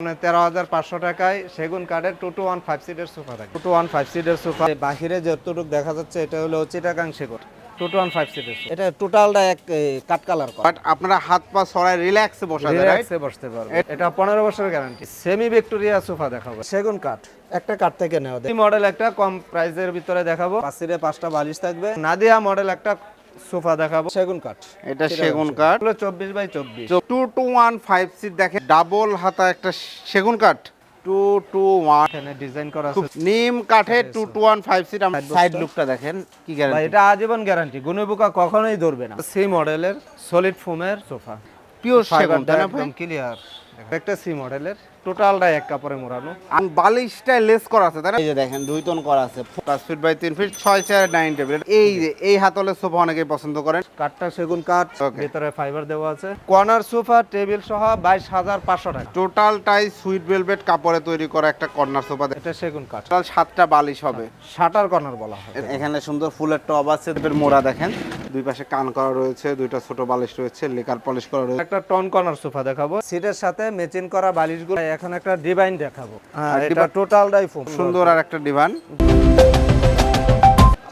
মানে তেরো হাজার পাঁচশো টাকায় সেগুন কাঠের টু টু ওয়ান ফাইভ সিটের সোফা থাকে। টু টু ওয়ান ফাইভ সিটের সোফা বাহিরে যতটুকু দেখা যাচ্ছে এটা হলো সেগুন টু টু ওয়ান ফাইভ সিটের এটা টোটালটা এক কাঠ কালার বাট আপনারা হাত পা ছড়ায় রিল্যাক্সে বসা রিল্যাক্সে বসতে পারবে। এটা পনেরো বছরের গ্যারান্টি সেমি ভিক্টোরিয়া সোফা দেখাবো। সেগুন কাঠ একটা কাঠ থেকে নেওয়া। এই মডেল একটা কম প্রাইসের ভিতরে দেখাবো। পাশে পাঁচটা বালিশ থাকবে। নাদিয়া মডেল একটা সোফা দেখাবো। সেগুন কাঠ। এটা সেগুন কাঠ। এগুলো চব্বিশ বাই চব্বিশ। Two two one five seat দেখেন ডাবল হাতা একটা সেগুন কাঠ। টু টু ওয়ান এখানে ডিজাইন করা আছে। নিম কাঠের two two one five seat side লুকটা দেখেন কি গ্যারান্টি এটা আজীবন গ্যারান্টি গুণে পোকা কখনোই ধরবে না। সি মডেলের সলিড ফোমের সোফা। পিওর সেগুন? একদম ক্লিয়ার একটা সি মডেলের। টোটালটা এক কাপড়ে মোড়ানো। আর বালিশটা লেস করা আছে তাই না? এই যে দেখেন দুই টন করা আছে। পাঁচ ফিট বাই তিন ফিট ছয় চেয়ার ডাইনিং টেবিল এই যে এই হাতলের সোফা অনেকেই পছন্দ করেন। কাঠটা সেগুন কাঠ. ভিতরে ফাইবার দেওয়া আছে। কর্নার সোফা টেবিল সহ বাইশ হাজার পাঁচশো টাকা। টোটালটাই সুইট ভেলভেট কাপড়ে তৈরি করা একটা কর্নার সোফা এটা সেগুন কাঠ। টোটাল সাতটা বালিশ হবে। শাটার কর্নার বলা হয়। এখানে সুন্দর ফুলের টব আছে মোড়া দেখেন। দুই পাশে কান করা রয়েছে দুইটা ছোট বালিশ রয়েছে লেকার পলিশ করা রয়েছে। একটা টন কর্নার সোফা দেখাবো। সিটের সাথে ম্যাচিং করা বালিশগুলো এখন একটা ডিভাইন দেখাবো। হ্যাঁ এটা টোটালটাই ফোম সুন্দর আর একটা ডিভান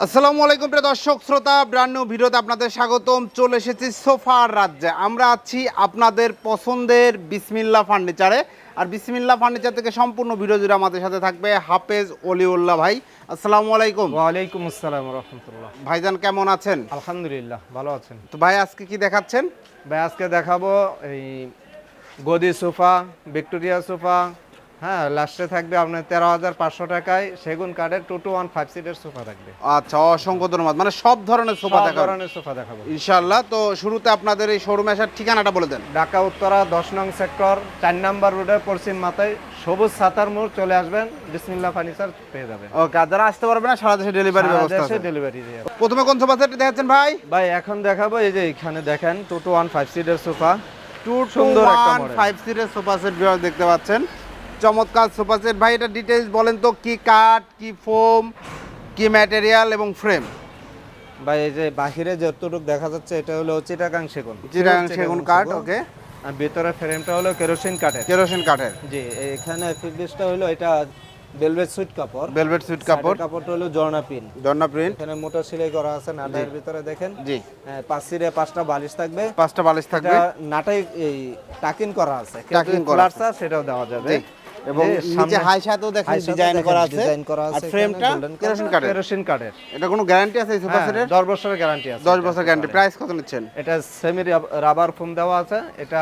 আসসালামু আলাইকুম প্রিয় দর্শক শ্রোতা ব্র্যান্ড নিউ ভিডিওতে আপনাদের স্বাগতম। চলে এসেছি সোফার রাজ্যে। আমরা আছি আপনাদের পছন্দের বিসমিল্লা ফার্নিচারে আর বিসমিল্লা ফার্নিচার থেকে সম্পূর্ণ ভিডিও জুড়ে আমাদের সাথে থাকবে হাফেজ অলিউল্লাহ ভাই। আসসালামু আলাইকুম। ওয়ালাইকুম আসসালাম রহমতুল্লাহ। ভাইজান কেমন আছেন? আলহামদুলিল্লাহ ভালো আছেন। তো ভাই আজকে কি দেখাচ্ছেন? ভাই আজকে দেখাবো এই গদি সোফা ভিক্টোরিয়া সোফা হ্যাঁ লাস্টে থাকবে আপনার তেরো হাজার পাঁচশো টাকায় সেগুন কাঠের টু টু ওয়ান ফাইভ সিটের সোফা থাকবে। আচ্ছা অসংখ্য ধন্যবাদ। মানে সব ধরনের সোফা সব ধরনের সোফা দেখাবো। ইনশাআল্লাহ তো শুরুতে আপনাদের এই শোরুমে আসার ঠিকানাটা বলে দেন। ঢাকা উত্তরা দশ নং সেক্টর চার নাম্বার রোডের পশ্চিম মাথায় সবুজ সাতার মোড় চলে আসবেন। বিসমিল্লা ফার্নিচার পেয়ে যাবেন। ওকে যারা আসতে পারবে না সারা দেশে ডেলিভারি ব্যবস্থা আছে। ডেলিভারি প্রথমে কোন সোফা সেট দেখাচ্ছেন ভাই? ভাই এখন দেখাবো এই যে এখানে দেখেন টু টু ওয়ান ফাইভ সিটের সোফা। টু সুন্দর। ফাইভ সিটের সোফা সেট দেখতে পাচ্ছেন। চমৎকার সোফা সেট। ভাই এটা ডিটেইলস বলেন তো কি কাঠ কি ফোম কি ম্যাটেরিয়াল এবং ফ্রেম ভাই এই যে বাহিরে যতটুকু দেখা যাচ্ছে এটা হলো চিটাগাং সেগুন। চিরাং সেগুন কাঠ ওকে। আর ভিতরে ফ্রেমটা হলো কেরোসিন কাঠের। কেরোসিন কাঠের। জি এখানে ফিটনেসটা হলো এটা ভেলভেট সুইট কাপড়। ভেলভেট সুইট কাপড়। কাপড়টা হলো জর্না জর্না প্রিন্ট। এখানে মোটর সেলাই করা আছে নাটাইয়ের ভিতরে দেখেন। জি। হ্যাঁ, পাঁচ সিটে পাঁচটা বালিশ থাকবে। পাঁচটা বালিশ থাকবে। নাটাই এই টাকিন করা আছে। Tucking করা চা সেটাও দেওয়া যাবে। এবং নিচে হাই সাথেও দেখেন ডিজাইন করা আছে। ডিজাইন করা আছে ফ্রেমটা কেরোসিন কাঠের কেরোসিন কাঠের এটা কোনো গ্যারান্টি আছে সোফা সেটের দশ বছরের গ্যারান্টি আছে দশ বছর গ্যারান্টি প্রাইস কত নিচ্ছেন? এটা সেমি রাবার ফোম দেওয়া আছে। এটা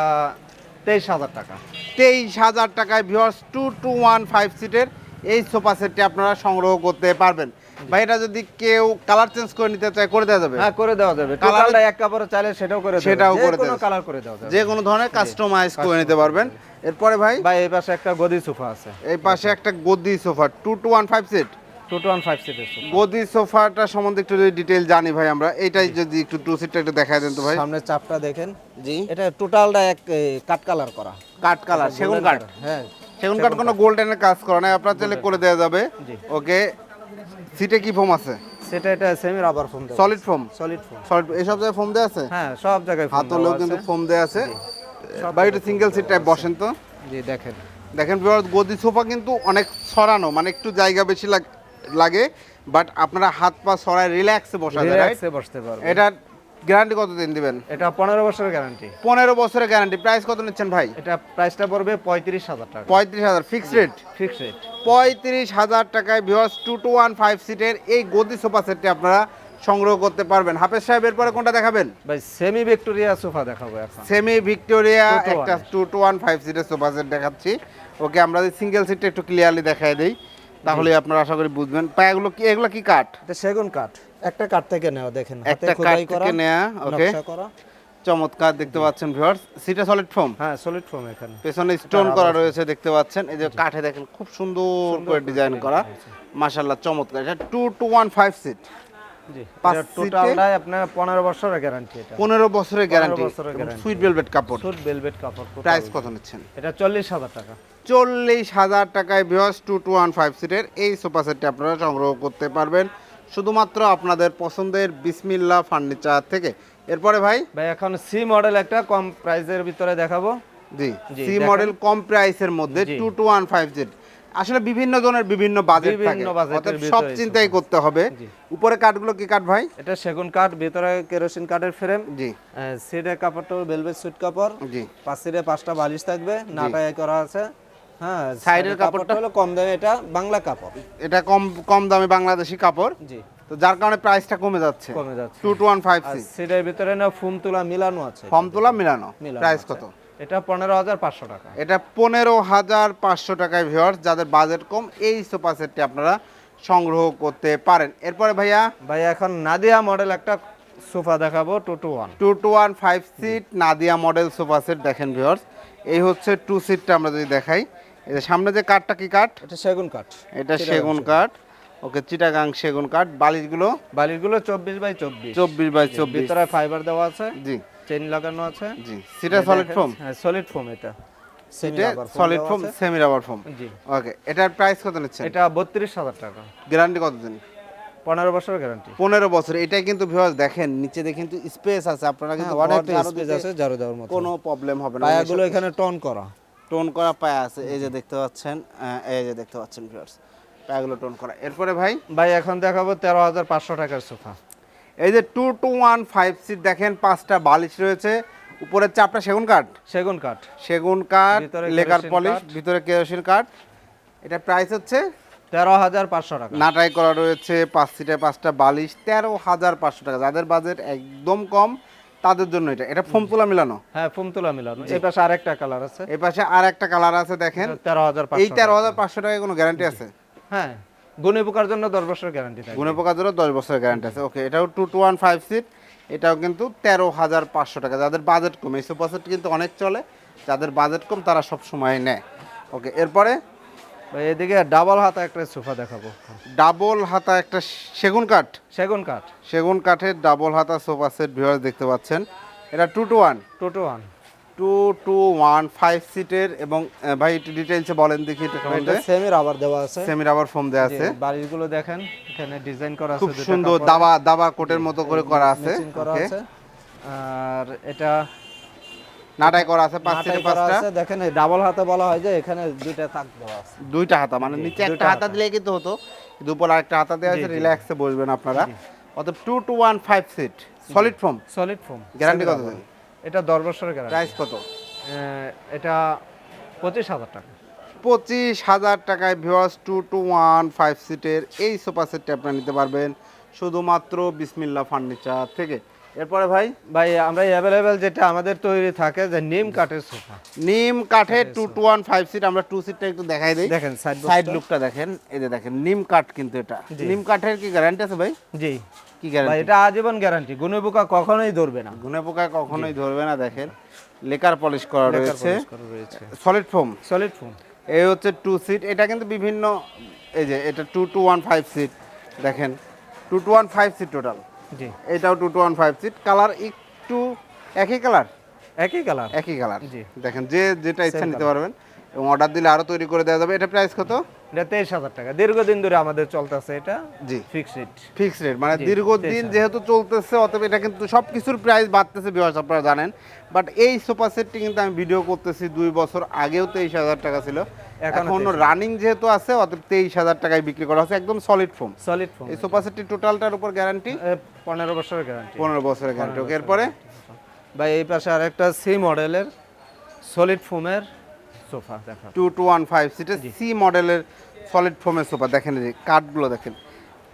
তেইশ হাজার টাকা। তেইশ হাজার টাকায় viewers two two one five সিটের এই সোফা সেটটি আপনারা সংগ্রহ করতে পারবেন। ভাই এটা যদি কেউ কালার চেঞ্জ করে নিতে চায় করে দেওয়া যাবে? হ্যাঁ করে দেওয়া যাবে। টোটালটা এক কাপড়ে চাইলে সেটাও করে দেওয়া সেটাও। করে দেওয়া কালার করে দেওয়া যাবে। যে কোনো ধরনের কাস্টমাইজ করে নিতে পারবেন। এরপরে ভাই ভাই এই পাশে একটা গদি সোফা আছে। এই পাশে একটা গদি sofa two two one five seat two two one five সিটের সোফা। গদি সোফাটা সম্বন্ধে একটু যদি ডিটেল জানি ভাই আমরা এইটাই যদি একটু টু সিটটা একটু দেখায় দেন তো ভাই। সামনের চাপটা দেখেন। জি। এটা টোটালটা এক কাঠ কালার করা। কাঠ কালার সেগুন কাঠ। হ্যাঁ সেগুন কাঠ কোনো গোল্ডেনের কাজ করা নাই আপনার চাইলে করে দেওয়া যাবে। ওকে সিটে কি ফোম আছে? সেটা এটা semi rubber foam solid foam solid foam solid এইসব জায়গায় ফোম দেওয়া আছে? হ্যাঁ সব জায়গায় হাতলেও কিন্তু। ফোম দেওয়া আছে। এটা সিঙ্গেল সিট টাইপ বসেন তো। জি দেখেন। দেখেন গদি সোফা কিন্তু অনেক ছড়ানো মানে একটু জায়গা বেশি লাগে বাট আপনারা হাত পা সরায় রিল্যাক্সে বসা যায় রাইট গ্যারান্টি কত দিন দিবেন? এটা পনেরো বছরের গ্যারান্টি। পনেরো বছরের গ্যারান্টি। প্রাইস কত নিচ্ছেন ভাই? এটা প্রাইসটা পড়বে পঁয়ত্রিশ হাজার টাকা। পঁয়ত্রিশ হাজার। Fix rate? Fix rate. পঁয়ত্রিশ হাজার টাকায় viewers two two one five সিটের এই গদি সোফা সেটটি আপনারা সংগ্রহ করতে পারবেন। হাফেজ সাহেব এরপরে কোনটা দেখাবেন? ভাই সেমি ভিক্টোরিয়া সোফা দেখাবো এখন। সেমি ভিক্টোরিয়া একটা। টু টু ওয়ান ফাইভ সিটের সোফা সেট দেখাচ্ছি। ওকে আমরা যদি সিঙ্গেল সিটটা একটু ক্লিয়ারলি দেখাই দিই তাহলে আপনারা আশা করি বুঝবেন। পায়াগুলো কি এগুলো কি কাঠ? সেগুন কাঠ। একটা কাঠ থেকে নেওয়া দেখেন একটা করা থেকে নেয়া ওকে করা। চমৎকার দেখতে পাচ্ছেন ভিউয়ার্স সিটা সলিড ফোম হ্যাঁ সলিড ফোম এখানে। পেছনে স্টোন করা রয়েছে দেখতে পাচ্ছেন। এই যে কাঠে দেখেন খুব সুন্দর করে ডিজাইন করা। মাশাল্লাহ চমৎকার। এটা two two one five seat টোটালটাই আপনার বছরের গ্যারান্টি এটা। বছরের গ্যারান্টি সুইট ভেলভেট কাপড়। ভেলভেট কাপড় প্রাইস কত নিচ্ছেন? এটা চল্লিশ হাজার টাকা। চল্লিশ হাজার টাকায় ভিওস টু টু ওয়ান ফাইভ সিটের এই সোফা সেটটি আপনারা সংগ্রহ করতে পারবেন। শুধুমাত্র আপনাদের পছন্দের বিসমিল্লা ফার্নিচার থেকে। এরপরে ভাই? ভাই এখন সি মডেল একটা কম প্রাইসের ভিতরে দেখাবো। জি সি মডেল কম প্রাইসের মধ্যে two two one five Z আসলে বিভিন্ন জনের বিভিন্ন বাজেট থাকে বিভিন্ন বাজেটের সব চিন্তাই করতে হবে। উপরে কাঠগুলো কি কাঠ ভাই? এটা সেগুন কাঠ ভিতরে কেরোসিন কাঠের ফ্রেম জি। সিটের কাপড়টা ভেলভেট সুইট কাপড়। জি। পাঁচ সিটে পাঁচটা বালিশ থাকবে নাটাই করা আছে। হ্যাঁ সাইডের কাপড়টা? হলো কম দামে এটা বাংলা কাপড়। এটা কম কম দামে বাংলাদেশি কাপড়। জি। তো যার কারণে প্রাইসটা কমে যাচ্ছে। কমে যাচ্ছে। টু টু ওয়ান ফাইভ আর সি সিটের ভিতরে না ফুম তুলা মিলানো আছে ফর্ম তোলা মিলানো প্রাইস কত? এটা পনেরো হাজার পাঁচশো টাকা। এটা পনেরো হাজার পাঁচশো টাকায় ভিওয়ার্স যাদের বাজেট কম এই সোফা সেটটি আপনারা সংগ্রহ করতে পারেন। এরপরে ভাইয়া? ভাই এখন নাদিয়া মডেল একটা সোফা দেখাবো two two one two two one five seat Nadia model sofa set দেখেন ভিওয়ার্স এই হচ্ছে টু সিটটা আমরা যদি দেখাই। এই সামনে যে কাঠটা কি কাঠ? এটা সেগুন কাঠ। এটা সেগুন কাঠ। ওকে চিটাগাং সেগুন কাঠ। বালিশগুলো? বালিশগুলো চব্বিশ বাই চব্বিশ। চব্বিশ বাই চব্বিশ। ভিতরে ফাইবার দেওয়া আছে। জি। চেন লাগানো আছে। জি। সিটা সলিড ফোম হ্যাঁ সলিড ফোম এটা। সিটে Semi rubber foam solid foam semi rubber foam জি। ওকে এটার প্রাইস কত নিচ্ছেন? এটা বত্রিশ হাজার টাকা। গ্যারান্টি কত দিন পনেরো বছর গ্যারান্টি পনেরো বছর। এটাই কিন্তু ভিউয়ার্স দেখেন নিচে দেখে কিন্তু স্পেস আছে। আপনারা কিন্তু অনেক স্পেস আছে জারু দেওয়ার মতো। কোনো প্রবলেম হবে না। পায়াগুলো এখানে টন করা। টোন করা পায়া আছে এই যে দেখতে পাচ্ছেন এই যে দেখতে পাচ্ছেন ভিউয়ার্স পায়াগুলো টোন করা। এরপরে ভাই? ভাই এখন দেখাবো তেরো হাজার পাঁচশো টাকার সোফা। এই যে two two one five seat দেখেন পাঁচটা বালিশ রয়েছে। উপরের চাপটা সেগুন কাঠ? সেগুন কাঠ। সেগুন কাঠ লেকার পলিশ ভিতরে কেরোসিন কাঠ। এটা প্রাইস হচ্ছে? তেরো হাজার পাঁচশো টাকা। নাটাই করা রয়েছে পাঁচ সিটে পাঁচটা বালিশ তেরো হাজার পাঁচশো টাকা। যাদের বাজেট একদম কম তাদের জন্য এটা। এটা ফোম তোলা মিলানো? হ্যাঁ ফুম তুলা মিলানো এই পাশে আরেকটা কালার আছে। এই পাশে আর একটা কালার আছে দেখেন। তেরো হাজার এই তেরো হাজার পাঁচশো টাকায় কোনো গ্যারান্টি আছে? হ্যাঁ গুণে পোকার জন্য দশ বছর গ্যারান্টি থাকে গুণে পোকার জন্য দশ বছরের গ্যারান্টি আছে। ওকে এটাও two two one five seat এটাও কিন্তু তেরো হাজার পাঁচশো টাকা। যাদের বাজেট কম এই সোফা সেট কিন্তু অনেক চলে। যাদের বাজেট কম তারা সব সময় নেয়। ওকে এরপরে এদিকে ডাবল হাতা একটা সোফা দেখাবো। ডাবল হাতা একটা সেগুন কাঠ? সেগুন কাঠ। সেগুন কাঠের ডাবল হাতা সোফা সেট ভিউয়ার্স দেখতে পাচ্ছেন। এটা two two one two two one two two one five সিটের এবং ভাই একটু ডিটেলসে বলেন দেখি এটা সেমি রাবার দেওয়া আছে। সেমি রাবার ফোম দেওয়া আছে। বাড়িগুলো দেখেন এখানে ডিজাইন করা আছে খুব সুন্দর দাবা দাবা কোটের মতো করে করা আছে। করা আছে। আর এটা নাটাই করা আছে পাঁচ থেকে পাঁচটা। দেখেন ডাবল হাতে বলা হয় যে এখানে দুইটা তাক দেওয়া আছে। দুইটা হাতা মানে নিচে একটা হাতা দিলে কিন্তু হতো। উপর আরেকটা হাতা দেওয়া আছে। রিল্যাক্সে বসবেন আপনারা। অতএব two two one five seat solid foam solid foam Guarantee কত এটা দশ বছরের গ্যারান্টি প্রাইস কত? এটা পঁচিশ হাজার টাকা। পঁচিশ হাজার টাকায় viewers two two one five সিটের এই সোফা সেটটি আপনারা নিতে পারবেন। শুধুমাত্র বিসমিল্লা ফার্নিচার থেকে। এরপরে ভাই? ভাই আমরা অ্যাভেলেবেল যেটা আমাদের তৈরি থাকে যে নিম কাঠের সোফা। নিম কাঠের two two one five seat আমরা টু সিটটা একটু দেখাই দিই। দেখেন সাইড সাইড লুকটা দেখেন। এই যে দেখেন নিম কাঠ কিন্তু এটা। নিম কাঠের কি গ্যারান্টি আছে ভাই? জি। কি ভাই গ্যারান্টি এটা আজীবন গ্যারান্টি গুনে পোকা কখনোই ধরবে না। ঘুনে পোকা কখনোই ধরবে না দেখেন। লেকার পলিশ করা রয়েছে। রয়েছে। সলিড ফোম সলিড ফোম এই হচ্ছে টু সিট এটা কিন্তু বিভিন্ন এই যে এটা two two one five seat দেখেন two two one five seat total জি। এটাও two two one five seat colour একটু একই কালার একই কালার একই কালার জি। দেখেন যে যেটা ইচ্ছা নিতে পারবেন। এবং অর্ডার দিলে আরও তৈরি করে দেওয়া যাবে। এটা প্রাইস কত? এটা তেইশ হাজার টাকা। দীর্ঘদিন ধরে আমাদের চলতেছে এটা। জি। ফিক্সড ফিক্স রেট মানে দীর্ঘদিন যেহেতু চলতেছে অতএব এটা কিন্তু সব কিছুর প্রাইস বাড়তেছে বিকজ আপনারা জানেন। বাট এই সোফা সেটটি কিন্তু আমি ভিডিও করতেছি দুই বছর আগেও তেইশ হাজার টাকা ছিল। এখনও এখন রানিং যেহেতু আছে অতএব তেইশ হাজার টাকায় বিক্রি করা হচ্ছে। একদম সলিড ফোম সলিড ফোম এই সোফা সেটটি টোটালটার উপর গ্যারান্টি পনেরো বছরের গ্যারান্টি পনেরো বছরের গ্যারান্টি ওকে এরপরে? ভাই এই পাশে আরেকটা সি মডেলের সলিড ফোমের sofa two two one five সিটের সি মডেলের সলিড ফোমের সোফা। দেখেন যে কাঠগুলো দেখেন।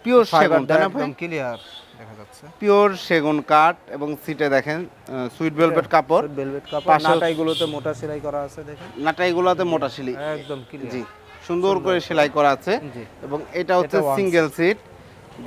পিওর সেগুন একদম ক্লিয়ার দেখা যাচ্ছে। পিওর সেগুন কাঠ এবং সিটে দেখেন সুইট ভেলভেট কাপড়। ভেলভেট কাপড়। নাটাইগুলোতে মোটা সেলাই করা আছে দেখেন। নাটাইগুলোতে মোটা শিলি একদম ক্লিয়ার জি সুন্দর করে সেলাই করা আছে। এবং এটা হচ্ছে সিঙ্গেল সিট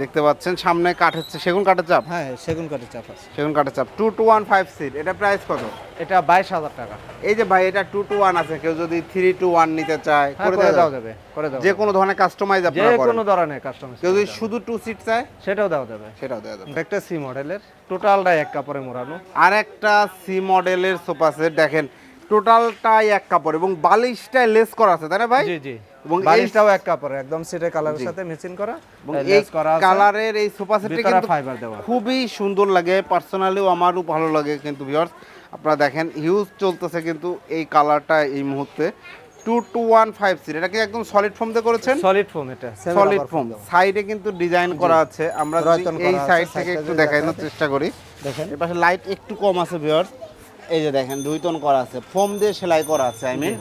দেখতে পাচ্ছেন সামনে কাঠ হচ্ছে। সেগুন কাঠের চাপ? হ্যাঁ সেগুন কাঠের চাপ আছে। সেগুন কাঠের চাপ। Two two one five seat এটা প্রাইস কত? এটা বাইশ হাজার টাকা। এই যে ভাই এটা টু টু ওয়ান আছে। কেউ যদি থ্রি টু ওয়ান নিতে চায় হ্যাঁ, করে দেওয়া যাবে। করে দেওয়া যে কোনো ধরনের কাস্টমাইজ যে আপনারা করেন। কোনো ধরনের কাস্টমার কেউ যদি শুধু টু সিট চায় সেটাও দেওয়া যাবে। সেটাও দেওয়া যাবে। একটা সি মডেলের টোটালটাই এক কাপড়ে মোড়ানো। আর একটা সি মডেলের সোফা সেট দেখেন। টোটালটাই এক কাপড় এবং বালিশটাই লেস করা আছে তাই না ভাই? জি জি। এবং বালিশটাও এক কাপড়ে একদম সিটের কালারের সাথে মেচিং করা। এবং এই কালারের এই সোফা সেটটি কিন্তু ফাইবার দেওয়া। খুবই সুন্দর লাগে পার্সোনালিও আমারও ভালো লাগে কিন্তু ভিউয়ার্স আপনারা দেখেন হিউজ চলতেছে কিন্তু এই কালারটা এই মুহূর্তে। Two two one five seat এটা কি একদম সলিড ফোম দিয়ে করেছেন? সলিড ফোম এটা সলিড ফোম সাইডে কিন্তু ডিজাইন করা আছে। আমরা এই সাইড থেকে একটু দেখানোর চেষ্টা করি। দেখেন। এর পাশে লাইট একটু কম আছে ভিউয়ার্স এই যে দেখেন দুই টন করা আছে। ফোম দিয়ে সেলাই করা আছে আই মিন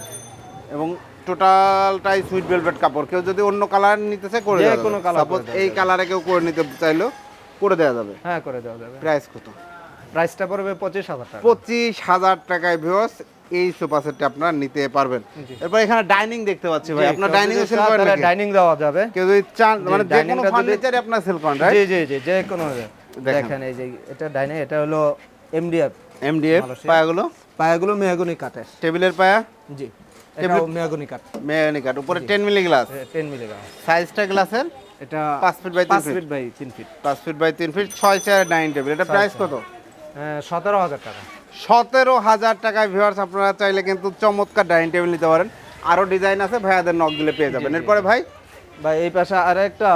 এবং টোটালটাই সুইট ভেলভেট কাপড়। কেউ যদি অন্য কালার নিতে চায় করে দেওয়া কোনো colour সাপোজ এই কালারে কেউ করে নিতে চাইলেও করে দেওয়া যাবে। হ্যাঁ করে দেওয়া যাবে। প্রাইস কত? প্রাইসটা পড়বে পঁচিশ হাজার টাকা। পঁচিশ হাজার টাকায় ভিউয়ার্স এই সোফা সেটটা আপনারা নিতে পারবেন। এরপর এখানে ডাইনিং দেখতে পাচ্ছি ভাই। আপনার ডাইনিং সেল করেন নাকি? ডাইনিং দেওয়া যাবে। কেউ যদি চান মানে যে কোনো টা যদি- ফার্নিচারে আপনার সেল করেন রাইট জি জি জি যে কোনো দেখেন। এই যে এটা ডাইনিং এটা হলো এমডিএফ এমডিএফ। পায়াগুলো? পায়াগুলো মেহগনি কাঠের। টেবিলের পায়া? জি। এটাও মেহগনি কাঠ। মেগানি কাঠ উপরে ten milli glass ten milligram সাইজটা গ্লাসের এটা পাঁচ ফিট বাই তিন ফিট ফিট বাই তিন ফিট পাঁচ ফিট বাই তিন ফিট ছয় চার ডাইনিং টেবিল এটা প্রাইস কত? টাকা। টাকায় ভিউয়ার্স আপনারা চাইলে কিন্তু চমৎকার ডাইনিং টেবিল নিতে পারেন। আরও ডিজাইন আছে ভাইয়াদের নখ দিলে পেয়ে যাবেন। এরপরে ভাই? ভাই এই পাশে আর একটা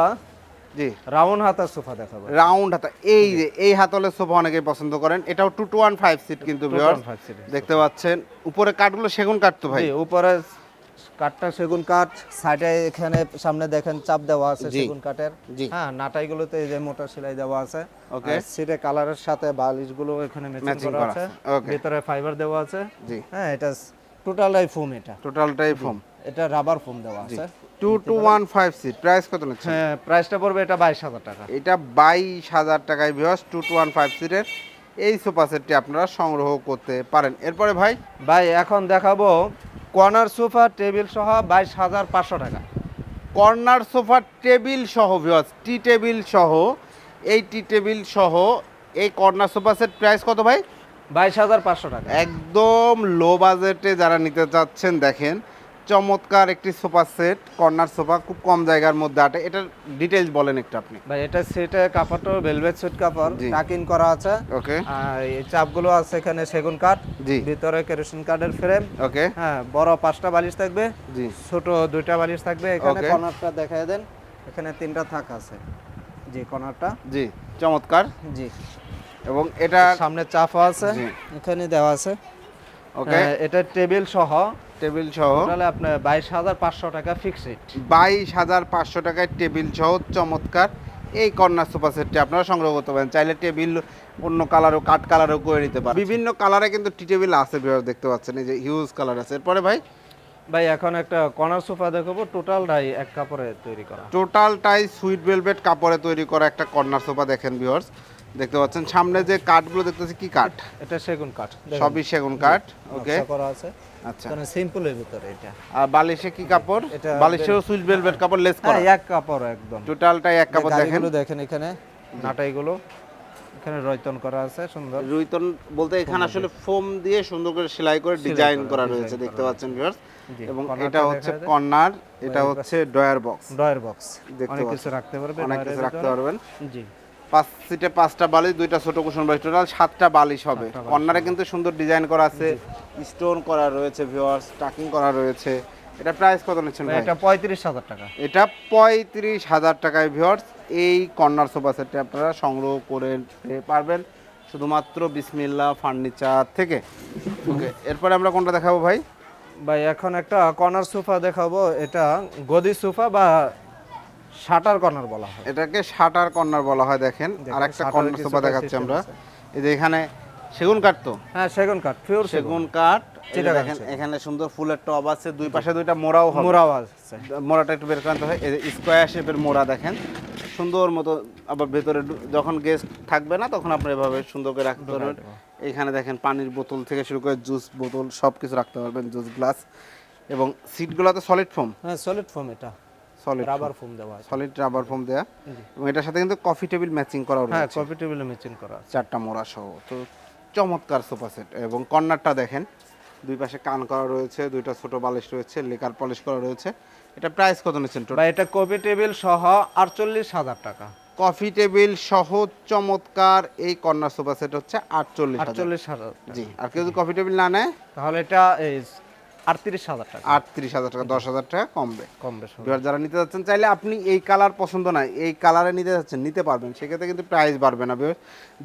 জি। রাউন্ড হাতার সোফা দেখাবো। রাউন্ড হাতা এই যে এই হাতলের সোফা অনেকেই পছন্দ করেন। এটাও two two one five seat কিন্তু ভিউয়ার্স 215 seat এর দেখতে পাচ্ছেন। উপরে কাঠগুলো সেগুন কাঠ তো ভাই? উপরে কাঠটা সেগুন কাঠ সাইডে এখানে সামনে দেখেন চাপ দেওয়া আছে সেগুন কাঠের। হ্যাঁ নাটাইগুলোতে এই যে মোটা সেলাই দেওয়া আছে। Okay. সিটে কালারের সাথে বালিশগুলো এখানে ম্যাচিং করা আছে, ভিতরে ফাইবার দেওয়া আছে। জি। হ্যাঁ এটা টোটালটাই ফোম এটা। টোটালটাই ফোম এটা রাবার ফোম দেওয়া আছে। Two two one five seat price কত নিচ্ছে হ্যাঁ প্রাইসটা পড়বে এটা বাইশ হাজার টাকা। এটা বাইশ হাজার টাকায় viewers two two one five সিটের এই সোফা সেটটি আপনারা সংগ্রহ করতে পারেন। এরপরে ভাই? ভাই এখন দেখাবো কর্নার সোফা টেবিল সহ বাইশ হাজার পাঁচশো টাকা। কর্নার সোফা টেবিল সহ ভিউয়ার্স টি টেবিল সহ এই টি টেবিল সহ এই কর্নার সোফা সেট প্রাইস কত ভাই? বাইশ হাজার পাঁচশো টাকা। একদম লো বাজেটে যারা নিতে চাচ্ছেন দেখেন চমৎকার একটি সোফা সেট কর্নার সোফা খুব কম জায়গার মধ্যে আটে। এটার ডিটেইলস বলেন একটু আপনি। ভাই এটা সেটে কাপড়টা ভেলভেট সুট কাপড়। টাকিং করা আছে। ওকে। আর এই চাপগুলো আছে এখানে সেগুন কাঠ জি। ভিতরে কেরোসিন কাঠের ফ্রেম ওকে। হ্যাঁ বড় পাঁচটা বালিশ থাকবে জি। ছোট দুইটা বালিশ থাকবে। এখানে. কর্নারটা দেখায় দেন। এখানে তিনটা থাক আছে। জি কর্নারটা। জি চমৎকার। জি। এবং এটা সামনে চাপও আছে। এখানে দেওয়া আছে। ওকে। হ্যাঁ, এটা টেবিল সহ। টেবিল সহ তাহলে আপনার বাইশ হাজার পাঁচশো টাকা ফিক্সড বাইশ হাজার পাঁচশো টাকায় টেবিল সহ চমৎকার এই কর্নার সোফা সেটটি আপনারা সংগ্রহ করতে পারেন। চাইলে টেবিল অন্য কালারও কাঠ কালারও করে নিতে পারেন। বিভিন্ন কালারে কিন্তু টি টেবিল আছে দেখতে পাচ্ছেন এই যে হিউজ কালার আছে। এরপরে ভাই? ভাই এখন একটা কর্নার সোফা দেখাবো টোটালটাই এক কাপড়ে তৈরি করা। টোটালটাই সুইট ভেলভেট কাপড়ে তৈরি করা একটা কর্নার সোফা দেখেন ভিউয়ার্স। দেখতে পাচ্ছেন। সামনে যে কাঠ কাঠগুলো দেখতেছি কি কাঠ? এটা সেগুন কাঠ। সবই সেগুন কাঠ ওকে করা আছে। আচ্ছা। এখানে সিম্পলের ভিতরে এটা। আর বালিশে কি কাপড়? বালিশেও ভেলভেট কাপড় লেস করা। হ্যাঁ এক কাপড় একদম। টোটালটাই এক কাপড় দেখেন। দেখেন এখানে নাটাইগুলো এখানে রয়তন করা আছে সুন্দর। রুইতন বলতে এখানে আসলে ফোম দিয়ে সুন্দর করে সেলাই করে ডিজাইন করা রয়েছে দেখতে পাচ্ছেন ভিউয়ার্স এবং এটা হচ্ছে কর্নার এটা হচ্ছে ডয়ার বক্স। Drawer box. দেখতে অনেক কিছু রাখতে পারবে অনেক কিছু রাখতে পারবেন। জি। পাঁচ সিটে পাঁচটা বালিশ দুইটা ছোট কুশন বালিশ। টোটাল সাতটা বালিশ হবে। কর্নারে কিন্তু সুন্দর ডিজাইন করা আছে। স্টোন করা রয়েছে ভিউয়ার্স টাকিং করা রয়েছে। এটা প্রাইস কত নিচ্ছেন ভাই এটা পঁয়ত্রিশ হাজার টাকা। এটা পঁয়ত্রিশ হাজার টাকায় ভিউয়ার্স এই কর্নার সোফা সেটটি আপনারা সংগ্রহ করে পারবেন শুধুমাত্র বিসমিল্লা ফার্নিচার থেকে। ওকে এরপরে আমরা কোনটা দেখাবো ভাই? ভাই এখন একটা কর্নার সোফা দেখাবো। এটা গদি সোফা বা শাটার কর্নার বলা হয়। এটাকে শাটার কর্নার বলা হয় দেখেন। আর একটা কর্নার সোফা দেখাচ্ছি আমরা। এই যে এখানে সেগুন কাঠ তো? হ্যাঁ সেগুন কাঠ পিওর সেগুন। কাঠ চিটাগাং দেখেন এখানে সুন্দর ফুলের টব আছে দুই পাশে দুইটা মোড়াও হবে। মোরাও আছে। মোড়াটা একটু বের করতে হয়। এই যে স্কোয়ার শেপের মোড়া দেখেন। সুন্দর মতো আবার ভেতরে যখন গেস্ট থাকবে না তখন আপনি এভাবে সুন্দর করে রাখতে পারবেন। এখানে দেখেন পানির বোতল থেকে শুরু করে জুস বোতল সব কিছু রাখতে পারবেন জুস গ্লাস। এবং সিটগুলো তো সলিড ফোম হ্যাঁ সলিড ফোম এটা। সলিড রাবার ফোম দেওয়া সলিড রাবার ফোম দেয়া। এবং এটার সাথে কিন্তু কফি টেবিল ম্যাচিং করা হ্যাঁ কফি টেবিলে মেচিন করা চারটা মোড়া সহ। তো চমৎকার সোফা সেট এবং কর্নারটা দেখেন দুই পাশে কান করা রয়েছে দুইটা ছোট বালিশ রয়েছে লেকার পলিশ করা রয়েছে। এটা প্রাইস কত নিচ্ছেন বা এটা কফি টেবিল সহ আটচল্লিশ হাজার টাকা। কফি টেবিল সহ চমৎকার এই কর্নার সোফা সেট হচ্ছে আটচল্লিশ আটচল্লিশ হাজার জি আর কেউ যদি কফি টেবিল না নেয়? তাহলে এটা আটত্রিশ হাজার টাকা। আটত্রিশ হাজার টাকা দশ হাজার টাকা কমবে। কম বেশ এবার যারা নিতে যাচ্ছেন চাইলে আপনি এই কালার পছন্দ না এই কালারে নিতে যাচ্ছেন নিতে পারবেন। সেক্ষেত্রে কিন্তু প্রাইস বাড়বে না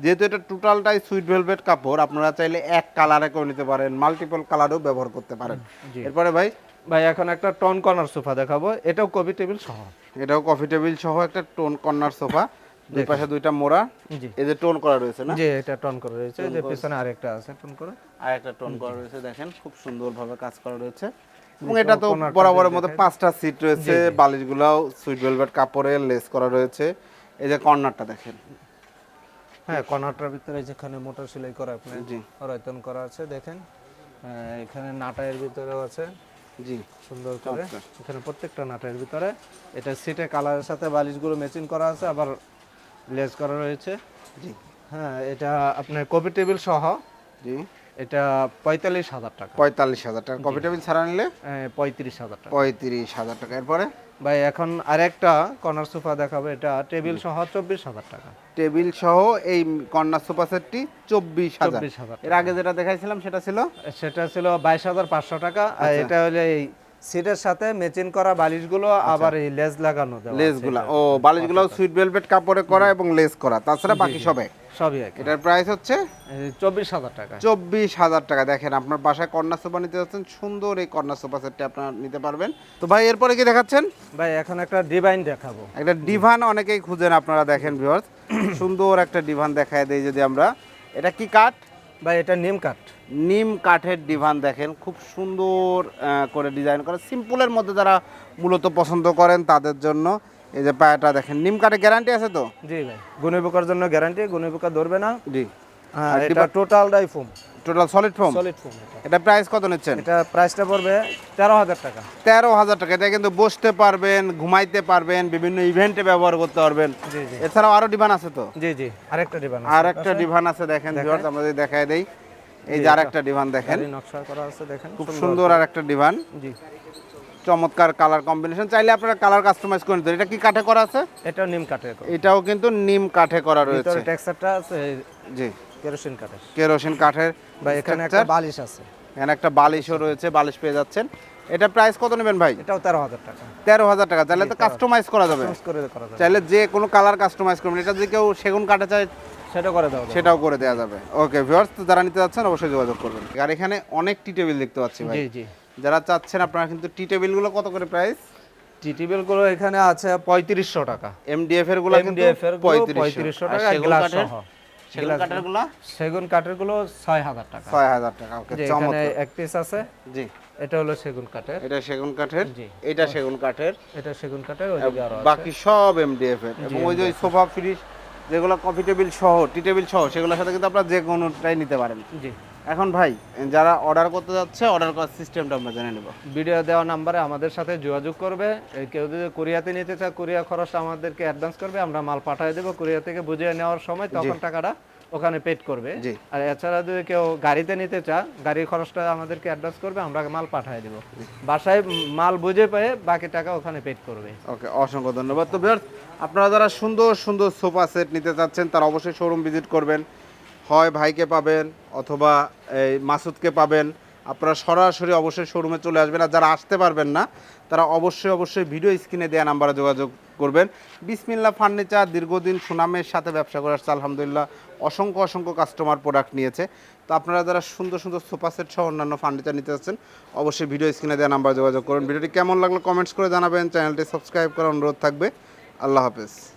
যেহেতু এটা টোটালটাই সুইট ভেলভেট কাপড় আপনারা চাইলে এক কালারে করে নিতে পারেন মাল্টিপল কালারও ব্যবহার করতে পারেন। এরপরে ভাই? ভাই এখন একটা টন কর্নার সোফা দেখাবো। এটাও কফি টেবিল সহ। এটাও কফি টেবিল সহ একটা টোন কর্নার সোফা দুই পাশে দুইটা মোড়া। এই যে টোন করা রয়েছে না? জি এটা টন করে রয়েছে। এই যে পিছনে আরেকটা আছে টন করে। আর একটা টোন করা রয়েছে দেখেন খুব সুন্দরভাবে কাজ করা রয়েছে। এবং এটা তো বরাবরের মধ্যে পাঁচটা সিট রয়েছে বালিশগুলাও সুইট ভেলভেট কাপড়ে লেস করা রয়েছে। এই যে কর্নারটা দেখেন। হ্যাঁ কর্নারটার ভিতরে যেখানে মোটর সেলাই করা আপনি জি। রয়তন করা আছে দেখেন। এখানে নাটায়ের ভিতরেও আছে। জি। সুন্দর করে। এখানে প্রত্যেকটা নাটের ভিতরে। এটা সিটে কালারের সাথে বালিশগুলো ম্যাচিং করা আছে আবার লেস করা রয়েছে। জি। হ্যাঁ এটা আপনার কপি টেবিল সহ। জি। এটা পঁয়তাল্লিশ হাজার টাকা। পঁয়তাল্লিশ হাজার টাকা। কফি টেবিল ছাড়া নিলে? পঁয়ত্রিশ হাজার টাকা। পঁয়ত্রিশ হাজার টাকা। এরপরে? ভাই এখন আরেকটা কর্নার সোফা দেখাবো। এটা টেবিল সহ চব্বিশ হাজার টাকা। টেবিল সহ এই কর্নার সোফা সেটটি চব্বিশ হাজার। চব্বিশ হাজার এর আগে যেটা দেখাইছিলাম সেটা ছিল? সেটা ছিল বাইশ হাজার পাঁচশো টাকা। আর আচ্ছা। এটা হলো এই সিটের সাথে ম্যাচিং করা বালিশগুলো আবার এই লেজ লাগানো। লেসগুলা। ও বালিশগুলো সুইট ভেলভেট কাপড়ে করা এবং লেস করা। তাছাড়া বাকি সবে? সবই এক এটার প্রাইস হচ্ছে? চব্বিশ হাজার টাকা। চব্বিশ হাজার টাকা। দেখেন আপনার বাসায় কর্নার সোফা নিতে যাচ্ছেন সুন্দর এই কর্নার সোফা সেটটি আপনারা নিতে পারবেন। তো ভাই এরপরে কি দেখাচ্ছেন? ভাই এখন একটা ডিভাইন দেখাবো। একটা ডিভান অনেকেই খুঁজেন আপনারা দেখেন ভিউয়ার্স সুন্দর একটা ডিভান দেখায় দেই যদি আমরা। এটা কি কাঠ? ভাই এটা নিম কাঠ। নিম কাঠের ডিভান দেখেন খুব সুন্দর করে ডিজাইন করা। সিম্পলের মধ্যে যারা মূলত পছন্দ করেন তাদের জন্য এই যে পায়াটা দেখেন নিম কাঠের গ্যারান্টি আছে তো? জি ভাই গুনে পোকার জন্য গ্যারান্টি গুনে পোকা ধরবে না। জি। হ্যাঁ এটা টোটালটাই foam total solid form solid foam এটা। প্রাইস কত নিচ্ছেন? এটা প্রাইসটা পড়বে তেরো হাজার টাকা। তেরো হাজার টাকা। এটা কিন্তু বসতে পারবেন ঘুমাইতে পারবেন বিভিন্ন ইভেন্টে ব্যবহার করতে পারবেন। জি জি। এছাড়াও আরও ডিভান আছে তো? জি জি আরেকটা ডিভান আর একটা ডিভান আছে দেখেন ভিউয়ার্স আমরা যদি দেখায় দেই। এই যে আরেকটা ডিভান দেখেন। নকশা করা আছে দেখেন খুব সুন্দর আর একটা ডিভান জি। চমৎকার কালার কম্বিনেশন চাইলে আপনারা কালার কাস্টমাইজ করে নিতে। এটা কি কাঠে করা আছে? এটা নিম কাঠে এটাও কিন্তু নিম কাঠে করা রয়েছে। টেক্সচারটা আছে জি। কেরোসিন কাঠের। কেরোসিন কাঠের বা এখানে একটা বালিশ আছে। এখানে একটা বালিশও রয়েছে বালিশ পেয়ে যাচ্ছেন। এটা প্রাইস কত নেবেন ভাই? এটাও তেরো হাজার টাকা। তেরো হাজার টাকা। চাইলে তো কাস্টমাইজ করা যাবে। Choose করে করা যাবে। চাইলে যে কোনো কালার কাস্টমাইজ করবেন। এটা যদি কেউ সেগুন কাঠে চায় সেটা করে দেওয়া সেটাও করে দেওয়া যাবে। ওকে ভিউয়ার্স তো যারা নিতে যাচ্ছেন অবশ্যই যোগাযোগ করবেন। আর এখানে অনেক টি টেবিল দেখতে পাচ্ছি ভাই। জি জি। যারা চাচ্ছেন আপনারা কিন্তু টি টেবিলগুলো কত করে প্রাইস টি টেবিলগুলো এখানে আছে পঁয়ত্রিশশো টাকা। এমডিএফ এরগুলো কিন্তু এর পঁয়ত্রিশশো। 3500 টাকা, glass সহ। সেগুন glass কাঠের সেগুন কাঠেরগুলো ছয় হাজার টাকা। ছয় হাজার টাকা ওকে চমৎকার। এক পিস আছে। জি। এটা হলো সেগুন কাঠের। এটা সেগুন কাঠের জি। এটা সেগুন কাঠের। এটা সেগুন কাঠের ওইদিকে আরও বাকি সব এমডিএফ এর। এবং ওই যে সোফা ফ্রিজ যেগুলো কফি টেবিল সহ টি টেবিল সহ সেগুলোর সাথে কিন্তু আপনারা যে কোনোটাই নিতে পারেন। জি। এখন ভাই যারা অর্ডার করতে যাচ্ছে অর্ডার করার সিস্টেমটা আমরা জেনে নেব। ভিডিও দেওয়া নাম্বারে আমাদের সাথে যোগাযোগ করবে। কেউ যদি কোরিয়াতে নিতে চায় কোরিয়া খরচটা আমাদেরকে অ্যাডভান্স করবে আমরা মাল পাঠিয়ে দেবো। কোরিয়া থেকে বুঝিয়ে নেওয়ার সময় তখন টাকাটা ওখানে পেড করবে। আর এছাড়া যদি কেউ গাড়িতে নিতে চায় গাড়ির খরচটা আমাদেরকে অ্যাডভান্স করবে আমরা মাল পাঠিয়ে দেবো। বাসায় মাল বুঝে পেয়ে বাকি টাকা ওখানে পেড করবে। ওকে অসংখ্য ধন্যবাদ। তো আপনারা যারা সুন্দর সুন্দর সোফা সেট নিতে চাচ্ছেন তারা অবশ্যই শোরুম ভিজিট করবেন। হয় ভাইকে পাবেন অথবা এই মাসুদকে পাবেন, আপনারা সরাসরি অবশ্যই শোরুমে চলে আসবেন। আর যারা আসতে পারবেন না, তারা অবশ্যই অবশ্যই ভিডিও স্ক্রিনে দেওয়া নাম্বারে যোগাযোগ করবেন। বিসমিল্লা ফার্নিচার দীর্ঘদিন সুনামের সাথে ব্যবসা করে আসছে, আলহামদুলিল্লাহ। অসংখ্য অসংখ্য কাস্টমার প্রোডাক্ট নিয়েছে। তো আপনারা যারা সুন্দর সুন্দর সোফা সেট সহ অন্যান্য ফার্নিচার নিতে চাচ্ছেন অবশ্যই ভিডিও স্ক্রিনে দেওয়া নাম্বারে যোগাযোগ করুন। ভিডিওটি কেমন লাগল কমেন্টস করে জানাবেন। চ্যানেলটি সাবস্ক্রাইব করার অনুরোধ থাকবে। আল্লাহ হাফেজ।